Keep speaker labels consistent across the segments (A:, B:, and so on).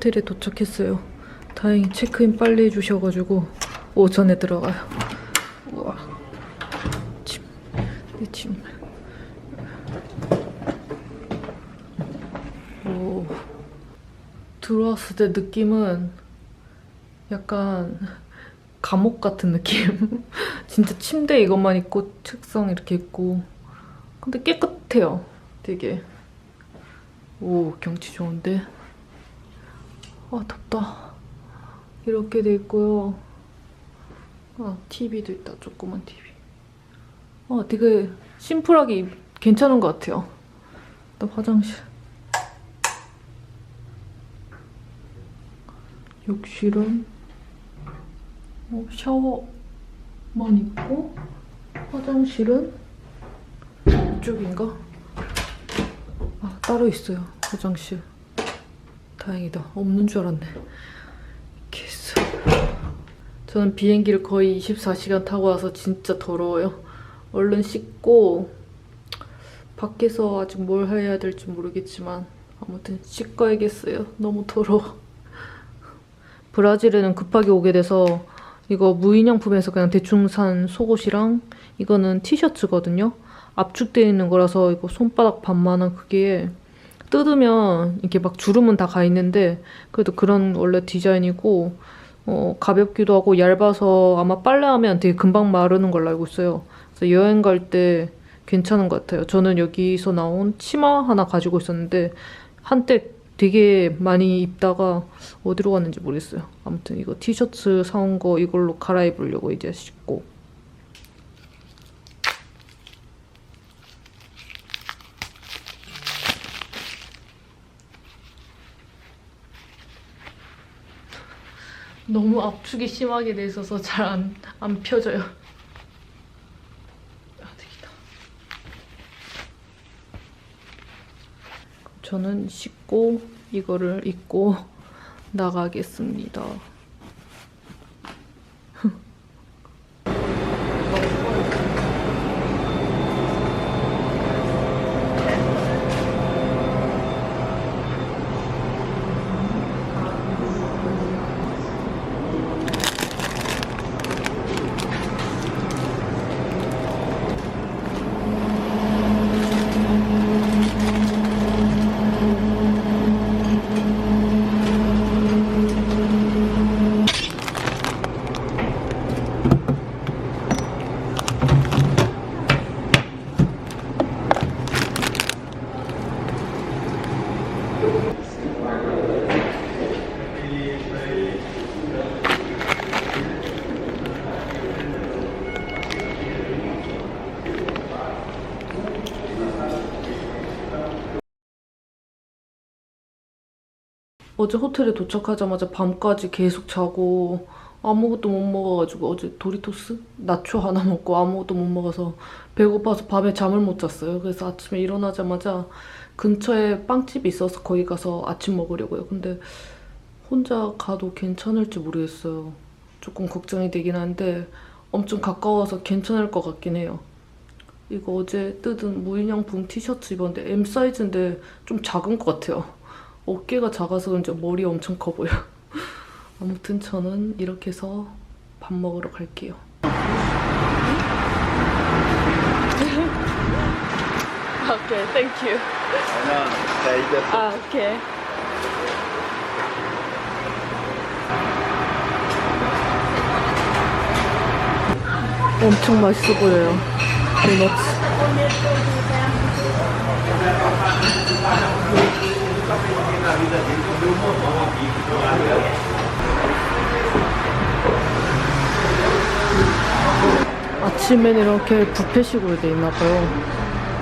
A: 호텔에 도착했어요. 다행히 체크인 빨리 해주셔가지고 오전에 들어가요. 우와. 침, 내 침. 오. 들어왔을 때 느낌은 약간 감옥 같은 느낌. 진짜 침대 이것만 있고 책상 이렇게 있고. 근데 깨끗해요. 되게. 오, 경치 좋은데? 아, 덥다. 이렇게 돼 있고요. 아, TV도 있다. 조그만 TV. 아, 되게 심플하게 괜찮은 것 같아요. 나 화장실. 욕실은 어, 샤워만 있고 화장실은 이쪽인가? 아 따로 있어요 화장실 다행이다. 없는 줄 알았네. 있어 저는 비행기를 거의 24시간 타고 와서 진짜 더러워요. 얼른 씻고 밖에서 아직 뭘 해야 될지 모르겠지만 아무튼 씻어야겠어요. 너무 더러워. 브라질에는 급하게 오게 돼서 이거 무인양품에서 그냥 대충 산 속옷이랑 이거는 티셔츠거든요. 압축되어 있는 거라서 이거 손바닥 반만한 그게 뜯으면 이렇게 막 주름은 다 가 있는데 그래도 그런 원래 디자인이고 어, 가볍기도 하고 얇아서 아마 빨래하면 되게 금방 마르는 걸로 알고 있어요. 그래서 여행 갈 때 괜찮은 것 같아요. 저는 여기서 나온 치마 하나 가지고 있었는데 한때 되게 많이 입다가 어디로 갔는지 모르겠어요. 아무튼 이거 티셔츠 사온 거 이걸로 갈아입으려고 이제 씻고. 너무 압축이 심하게 돼 있어서 잘 안 안 펴져요. 아, 되겠다. 저는 씻고 이거를 입고 나가겠습니다. 어제 호텔에 도착하자마자 밤까지 계속 자고 아무것도 못 먹어가지고 어제 도리토스? 나초 하나 먹고 아무것도 못 먹어서 배고파서 밤에 잠을 못 잤어요. 그래서 아침에 일어나자마자 근처에 빵집이 있어서 거기 가서 아침 먹으려고요. 근데 혼자 가도 괜찮을지 모르겠어요. 조금 걱정이 되긴 한데 엄청 가까워서 괜찮을 것 같긴 해요. 이거 어제 뜯은 무인양품 티셔츠 입었는데 M 사이즈인데 좀 작은 것 같아요. 어깨가 작아서 그런지 머리 엄청 커 보여. 아무튼 저는 이렇게 해서 밥 먹으러 갈게요. 오케이, 땡큐. 아, 오케이. 엄청 맛있어 보여요. 도넛. 아침엔 이렇게 뷔페식으로 돼 있나 봐요.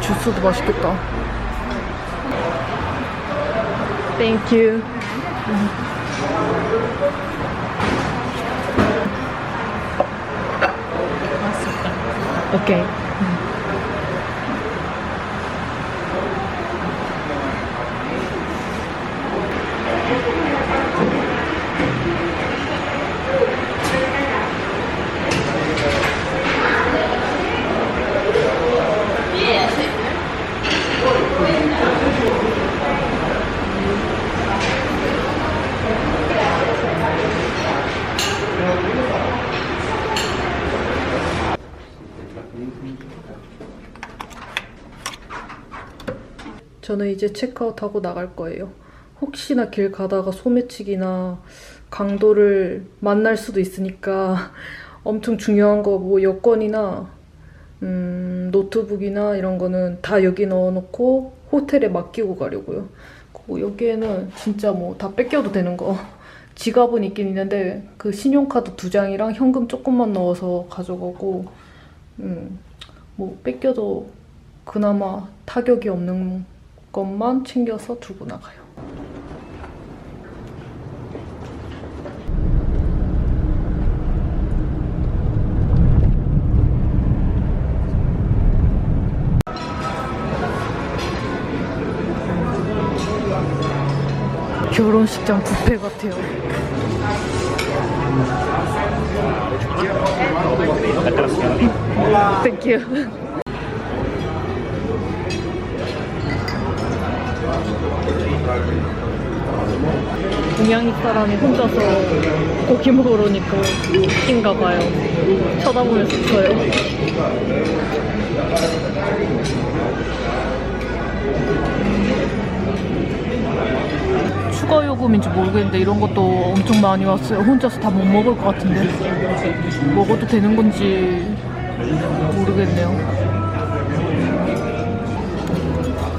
A: 주스도 맛있겠다. Thank you. Okay. 저는 이제 체크아웃하고 나갈 거예요. 혹시나 길 가다가 소매치기나 강도를 만날 수도 있으니까 엄청 중요한 거 뭐 여권이나 음, 노트북이나 이런 거는 다 여기 넣어놓고 호텔에 맡기고 가려고요. 그리고 여기에는 진짜 뭐 다 뺏겨도 되는 거. 지갑은 있긴 있는데 그 신용카드 두 장이랑 현금 조금만 넣어서 가져가고 음, 뭐 뺏겨도 그나마 타격이 없는 것만 챙겨서 들고 나가요. 결혼식장 뷔페 같아요. 땡큐. 동양인 사람이 혼자서 고기 먹으러 오니까 웃긴가 봐요. 쳐다보면서 웃어요. 추가 요금인지 모르겠는데 이런 것도 엄청 많이 왔어요. 혼자서 다 못 먹을 것 같은데 먹어도 되는 건지 모르겠네요.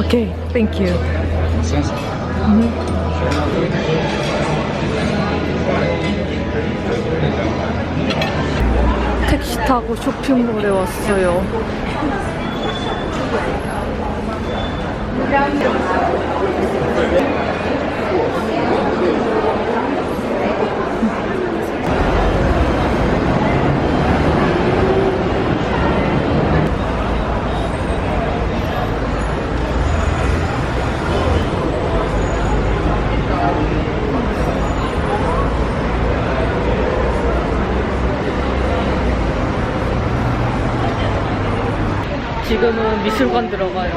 A: Okay, thank you. 택시 타고 쇼핑몰에 왔어요. 지금은 미술관 들어가요.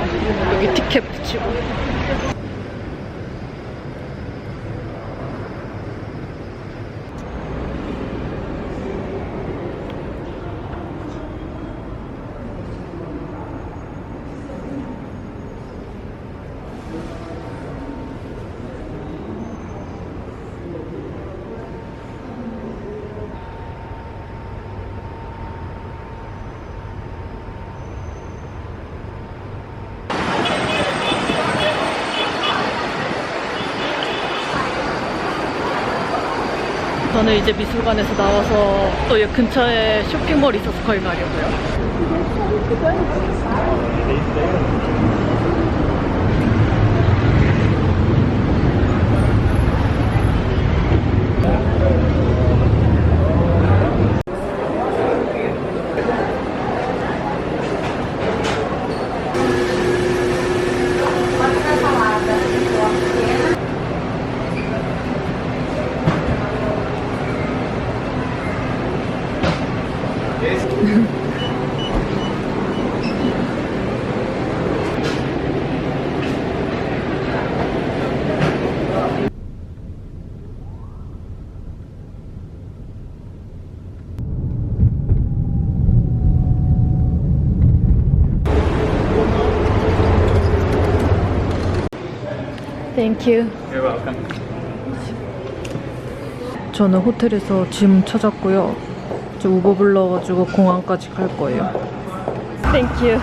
A: 여기 티켓 붙이고. 저는 이제 미술관에서 나와서 또 여기 근처에 쇼핑몰 있어서 거기 가려고요.
B: 땡큐.
A: 저는 호텔에서 짐 찾았고요. 이제 우버 불러가지고 공항까지 갈 거예요. 땡큐.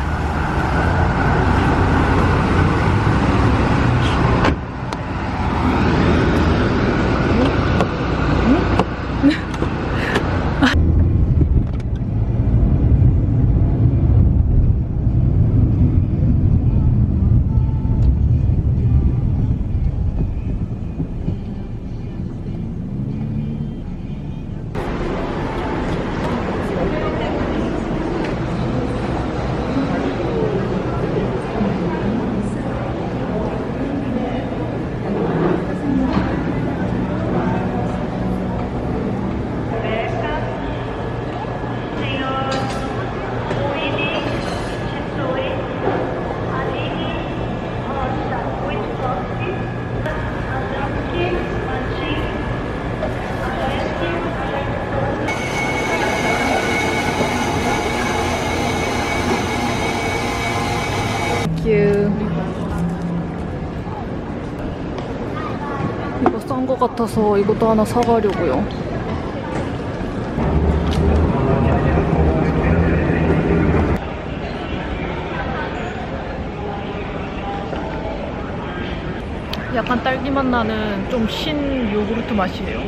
A: 같아서 이것도 하나 사가려고요. 약간 딸기 맛 나는 좀 신 요구르트 맛이에요.